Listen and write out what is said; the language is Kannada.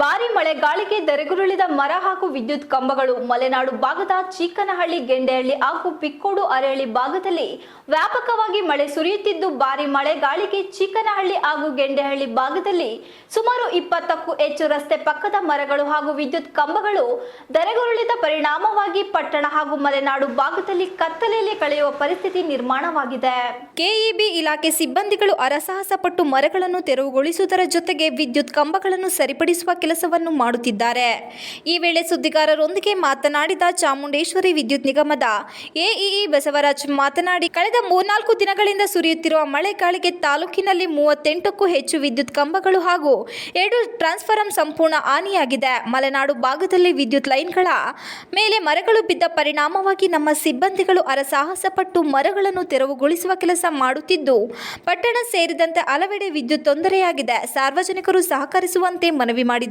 ಭಾರಿ ಮಳೆ, ಗಾಳಿಗೆ ದರೆಗುರುಳಿದ ಮರ ಹಾಗೂ ವಿದ್ಯುತ್ ಕಂಬಗಳು. ಮಲೆನಾಡು ಭಾಗದ ಚೀಕನಹಳ್ಳಿ, ಗೆಂಡೆಹಳ್ಳಿ ಹಾಗೂ ಪಿಕ್ಕೋಡು ಅರೆಹಳ್ಳಿ ಭಾಗದಲ್ಲಿ ವ್ಯಾಪಕವಾಗಿ ಮಳೆ ಸುರಿಯುತ್ತಿದ್ದು, ಭಾರಿ ಮಳೆ, ಗಾಳಿಗೆ ಚೀಕನಹಳ್ಳಿ ಹಾಗೂ ಗೆಂಡೆಹಳ್ಳಿ ಭಾಗದಲ್ಲಿ ಸುಮಾರು ಇಪ್ಪತ್ತಕ್ಕೂ ಹೆಚ್ಚು ರಸ್ತೆ ಪಕ್ಕದ ಮರಗಳು ಹಾಗೂ ವಿದ್ಯುತ್ ಕಂಬಗಳು ದರೆಗುರುಳಿದ ಪರಿಣಾಮವಾಗಿ ಪಟ್ಟಣ ಹಾಗೂ ಮಲೆನಾಡು ಭಾಗದಲ್ಲಿ ಕತ್ತಲೆಯಲ್ಲಿ ಕಳೆಯುವ ಪರಿಸ್ಥಿತಿ ನಿರ್ಮಾಣವಾಗಿದೆ. ಕೆಇಬಿ ಇಲಾಖೆ ಸಿಬ್ಬಂದಿಗಳು ಅರಸಾಹಸ ಪಟ್ಟು ಮರಗಳನ್ನು ತೆರವುಗೊಳಿಸುವುದರ ಜೊತೆಗೆ ವಿದ್ಯುತ್ ಕಂಬಗಳನ್ನು ಸರಿಪಡಿಸುವ ಕೆಲಸವನ್ನು ಮಾಡುತ್ತಿದ್ದಾರೆ. ಈ ವೇಳೆ ಸುದ್ದಿಗಾರರೊಂದಿಗೆ ಮಾತನಾಡಿದ ಚಾಮುಂಡೇಶ್ವರಿ ವಿದ್ಯುತ್ ನಿಗಮದ ಎಇಇ ಬಸವರಾಜ್ ಮಾತನಾಡಿ, ಕಳೆದ ಮೂರ್ನಾಲ್ಕು ದಿನಗಳಿಂದ ಸುರಿಯುತ್ತಿರುವ ಮಳೆ ಗಾಳಿಗೆ ತಾಲೂಕಿನಲ್ಲಿ ಮೂವತ್ತೆಂಟಕ್ಕೂ ಹೆಚ್ಚು ವಿದ್ಯುತ್ ಕಂಬಗಳು ಹಾಗೂ ಎರಡು ಟ್ರಾನ್ಸ್ಫಾರಂ ಸಂಪೂರ್ಣ ಹಾನಿಯಾಗಿದೆ. ಮಲೆನಾಡು ಭಾಗದಲ್ಲಿ ವಿದ್ಯುತ್ ಲೈನ್ಗಳ ಮೇಲೆ ಮರಗಳು ಬಿದ್ದ ಪರಿಣಾಮವಾಗಿ ನಮ್ಮ ಸಿಬ್ಬಂದಿಗಳು ಅರಸಾಹಸ ಪಟ್ಟು ಮರಗಳನ್ನು ತೆರವುಗೊಳಿಸುವ ಕೆಲಸ ಮಾಡುತ್ತಿದ್ದು, ಪಟ್ಟಣ ಸೇರಿದಂತೆ ಹಲವೆಡೆ ವಿದ್ಯುತ್ ತೊಂದರೆಯಾಗಿದೆ. ಸಾರ್ವಜನಿಕರು ಸಹಕರಿಸುವಂತೆ ಮನವಿ ಮಾಡಿದರು